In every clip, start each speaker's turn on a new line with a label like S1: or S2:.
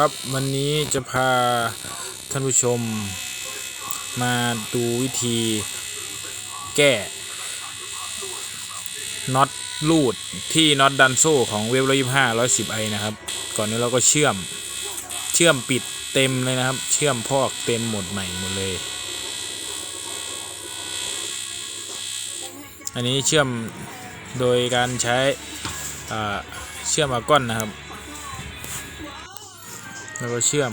S1: ครับ วันนี้จะพาท่านผู้ชมมาดูวิธีแก้น็อตลูดที่น็อตดันโซ่ของเวฟร้อยยี่ห้าร้อยสิบไอนะครับ ก่อนนี้เราก็เชื่อมเชื่อมปิดเต็มเลยนะครับ เชื่อมพอกเต็มหมดใหม่หมดเลย อันนี้เชื่อมโดยการใช้เชื่อมอาก้อนนะครับ แล้วก็เชื่อม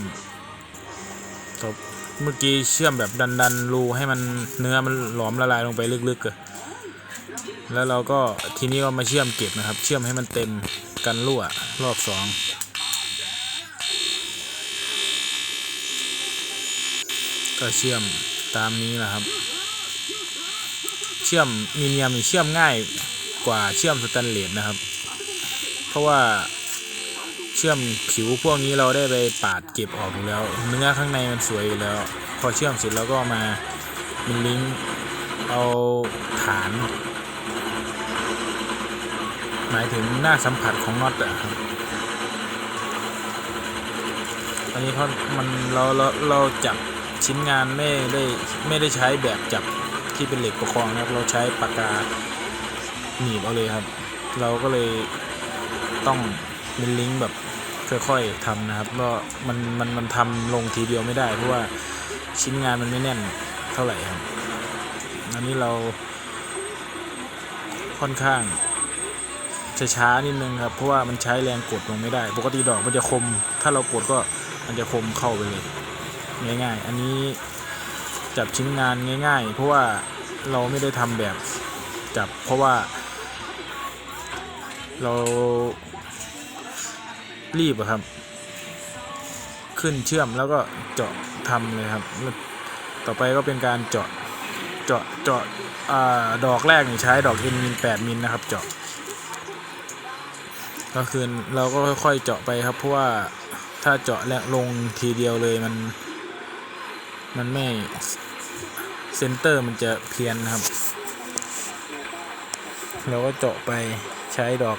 S1: จบเมื่อกี้เชื่อมแบบดันดันรูให้มันเนื้อมันหลอมละลายลงไปลึกๆอะแล้วเราก็ทีนี้ก็มาเชื่อมเก็บนะครับ เชื่อมให้มันเต็มกันรั่วรอบสองก็เชื่อมตามนี้แหละครับ เชื่อมมีเนียมี่เชื่อมง่ายกว่าเชื่อมสแตนเลสนะครับ เพราะว่า เชื่อมผิวพวกนี้เราได้ไปปาดเก็บออกอยู่แล้ว เนื้อข้างในมันสวยอยู่แล้ว พอเชื่อมเสร็จแล้วก็มามินลิงก์เอาฐาน หมายถึงหน้าสัมผัสของน็อตอะครับอันนี้เขามันเราเราเราจับชิ้นงานไม่ได้ไม่ได้ใช้แบบจับที่เป็นเหล็กประคองนะครับเราใช้ปากกาหนีบเอาเลยครับ เราก็เลยต้อง เป็นลิงก์แบบค่อยๆทำนะครับก็มันมันมันทำลงทีเดียวไม่ได้ เพราะว่าชิ้นงานมันไม่แน่นเท่าไหร่ครับอันนี้เราค่อนข้างจะช้านิดนึงครับเพราะว่ามันใช้แรงกดลงไม่ได้ ปกติดอกมันจะคม ถ้าเรากดก็มันจะคมเข้าไปเลยง่าย ๆ อันนี้จับชิ้นงานง่าย ๆ เพราะว่าเราไม่ได้ทำแบบจับเพราะว่าเรา รีบอะครับ ขึ้นเชื่อมแล้วก็เจาะทำเลยครับ ต่อไปก็เป็นการเจาะเจาะเจาะอดอกแรกนี่ใช้ดอกเอ็นมิล8มิลนะครับ เจาะก็คือเราก็ค่อยๆเจาะไปครับ เพราะว่าถ้าเจาะแล้วลงทีเดียวเลยมัน มันไม่เซนเตอร์มันจะเพี้ยนนะครับ เราก็เจาะไปใช้ดอก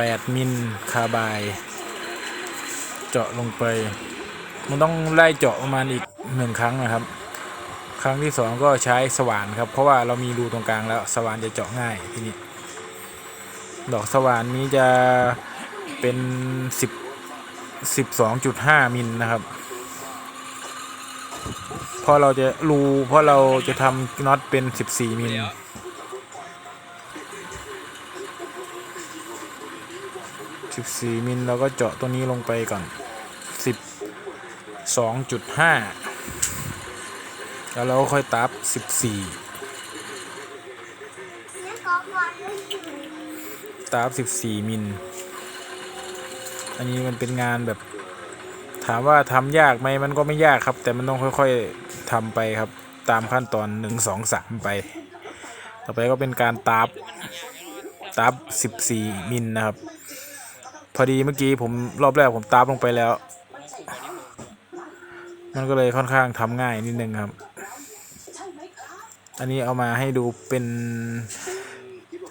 S1: 8 มิลคาร์บาย เจาะลงไป มันต้องไล่เจาะประมาณอีกหนึ่งครั้งนะครับ ครั้งที่สองก็ใช้สว่านครับ เพราะว่าเรามีรูตรงกลางแล้วสว่านจะเจาะง่ายทีนี้ ดอกสว่านนี้จะเป็น10 12.5 มิลนะครับเพราะเราจะรูเพราะเราจะทำน็อตเป็น 14 มิล 14 มิลเราก็เจาะตัวนี้ลงไปก่อน 12.5 แล้วเราค่อยตับ 14 ตับ 14 มิล อันนี้มันเป็นงานแบบ ถามว่าทำยากไหมมันก็ไม่ยากครับ แต่มันต้องค่อยๆทำไปครับ ตามขั้นตอน 1 2 3 ไป ต่อไปก็เป็นการตับตับ 14 มิลนะครับ พอดีเมื่อกี้ผมรอบแรกผมตาบลงไปแล้ว มันก็เลยค่อนข้างทำง่ายนิดนึงครับ อันนี้เอามาให้ดูเป็น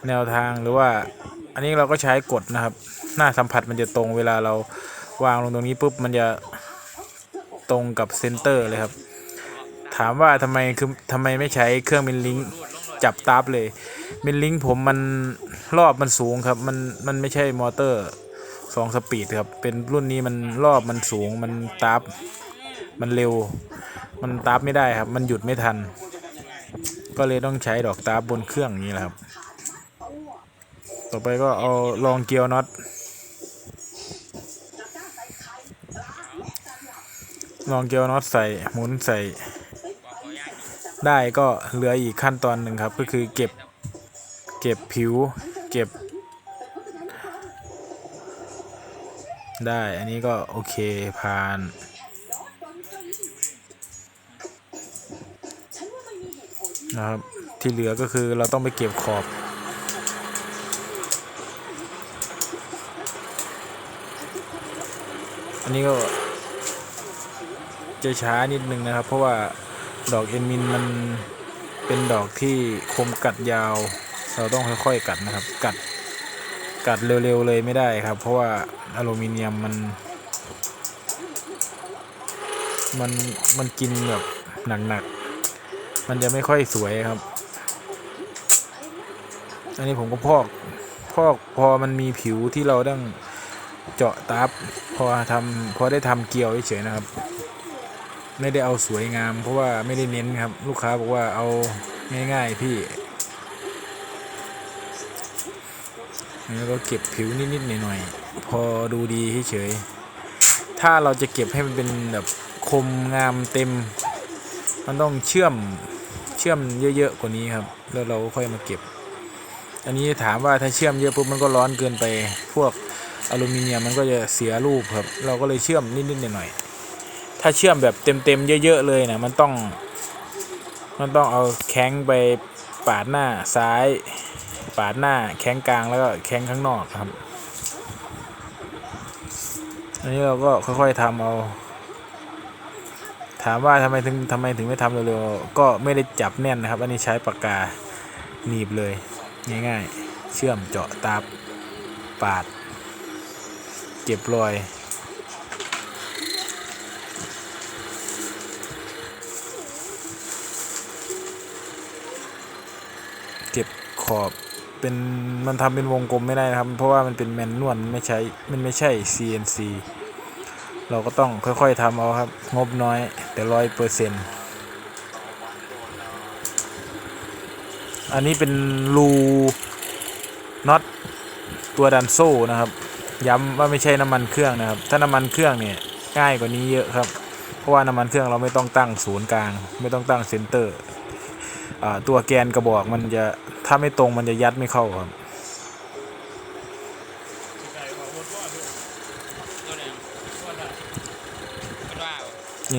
S1: แนวทางหรือว่า อันนี้เราก็ใช้กดนะครับ หน้าสัมผัสมันจะตรงเวลาเราวางลงตรงนี้ปุ๊บมันจะตรงกับเซนเตอร์เลยครับ ถามว่าทำไมคือทำไมไม่ใช้เครื่องมินลิงจับตาบเลยมินลิงผมมันรอบมันสูงครับ มันมันไม่ใช่มอเตอร์ สองสปีดครับ เป็นรุ่นนี้มันรอบมันสูงมันตาบมันเร็ว มันตาบไม่ได้ครับ มันหยุดไม่ทัน ก็เลยต้องใช้ดอกตาบบนเครื่องอย่างนี้แหละครับ ต่อไปก็เอาลองเกียวน็อตลองเกียวน็อตใส่หมุนใส่ ได้ก็เหลืออีกขั้นตอนหนึ่งครับ ก็คือเก็บ เก็บผิว เก็บ ได้ อันนี้ก็โอเคผ่าน นะครับ ที่เหลือก็คือเราต้องไปเก็บขอบอันนี้ก็จะช้านิดนึงนะครับ เพราะว่าดอกเอ็นมินมันเป็นดอกที่คมกัดยาว เราต้องค่อยๆกัดนะครับ กัด กัดเร็วๆเลยไม่ได้ครับ เพราะว่าอลูมิเนียมมัน มันมันกินแบบหนักๆ มันจะไม่ค่อยสวยครับ อันนี้ผมก็พอก พอกพอมันมีผิวที่เราต้องเจาะตับพอทำพอได้ทำเกลียวเฉยๆนะครับ ไม่ได้เอาสวยงาม เพราะว่าไม่ได้เน้นครับ ลูกค้าบอกว่าเอาง่าย ๆ พี่ แล้วก็เก็บผิวนิดๆหน่อยๆพอดูดีเฉยๆถ้าเราจะเก็บให้มันเป็นแบบคมงามเต็ม มันต้องเชื่อมเชื่อมเยอะๆกว่านี้ครับ แล้วเราค่อยมาเก็บ อันนี้ถามว่าถ้าเชื่อมเยอะปุ๊บมันก็ร้อนเกินไป พวกอลูมิเนียมมันก็จะเสียรูปครับ เราก็เลยเชื่อมนิดๆหน่อยๆถ้าเชื่อมแบบเต็มๆเยอะ ๆ เลยนะมันต้อง มันต้องเอาแข้งไปปาดหน้าซ้าย ปาดหน้าแข้งกลางแล้วก็แข้งข้างนอกครับ อันนี้เราก็ค่อยๆทำเอา ถามว่าทำไมถึงทำไมถึงไม่ทำเร็วๆก็ไม่ได้จับแน่นนะครับ อันนี้ใช้ปากกาหนีบเลย ง่ายๆ เชื่อมเจาะตาบปาด เก็บรอยเก็บขอบ เป็นมันทำเป็นวงกลมไม่ได้นะครับ เพราะว่ามันเป็นแมนนวลไม่ใช้มันไม่ใช่ CNC เราก็ต้องค่อยๆทำเอาครับ งบน้อยแต่ร้อยเปอร์เซ็นต์อันนี้เป็นรูน็อตตัวดันโซ่นะครับ ย้ำว่าไม่ใช่น้ำมันเครื่องนะครับ ถ้าน้ำมันเครื่องเนี่ยง่ายกว่านี้เยอะครับ เพราะว่าน้ำมันเครื่องเราไม่ต้องตั้งศูนย์กลาง ไม่ต้องตั้งเซนเตอร์ตัวแกนกระบอกมันจะ ถ้าไม่ตรงมันจะยัดไม่เข้าครับ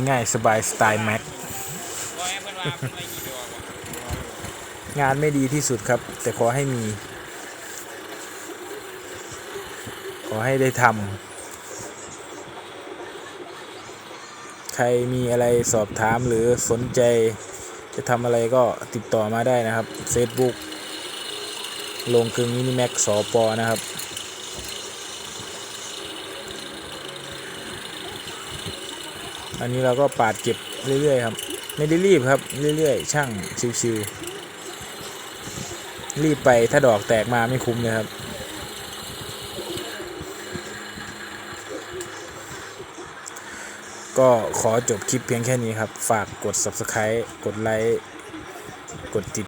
S1: ง่ายๆสบายสไตล์แม็กงานไม่ดีที่สุดครับ แต่ขอให้มี ขอให้ได้ทำใครมีอะไรสอบถามหรือสนใจ จะทำอะไรก็ติดต่อมาได้นะครับ Facebook ลงกึ่งมินิแม็กสอปอนะครับ อันนี้เราก็ปาดเก็บเรื่อยๆครับ ไม่ได้รีบครับ เรื่อยๆ ช่างชิวๆรีบไปถ้าดอกแตกมาไม่คุ้มเลยครับก็ขอจบคลิปเพียงแค่นี้ครับ ฝากกด subscribe กดไลค์ กดติด